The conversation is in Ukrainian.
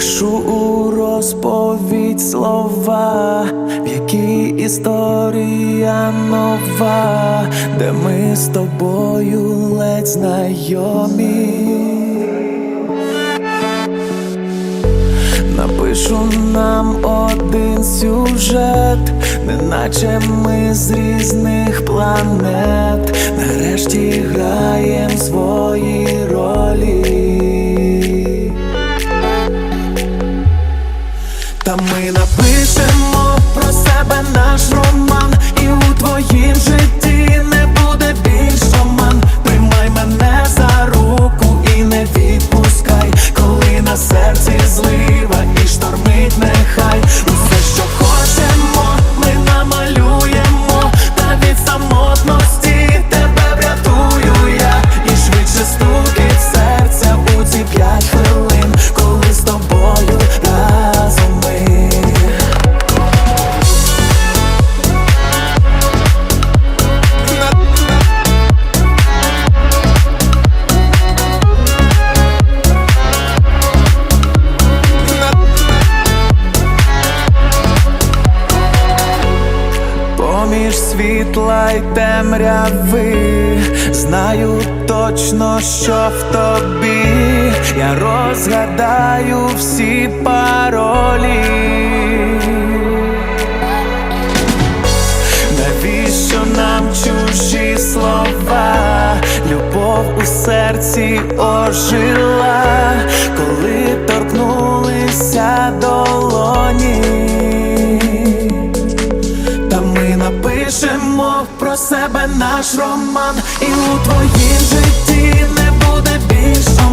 Пишу у розповідь слова, в якій історія нова, де ми з тобою ледь знайомі. Напишу нам один сюжет, неначе ми з різних планет, нарешті граєм свої напишемо про себе наш роман, і у твоїм житті не світла й темряви знаю точно, що в тобі я розгадаю всі паролі. Навіщо нам чужі слова? Любов у серці ожила, коли торкнулися долоні. про себе наш роман, і у твоїм житті не буде більше.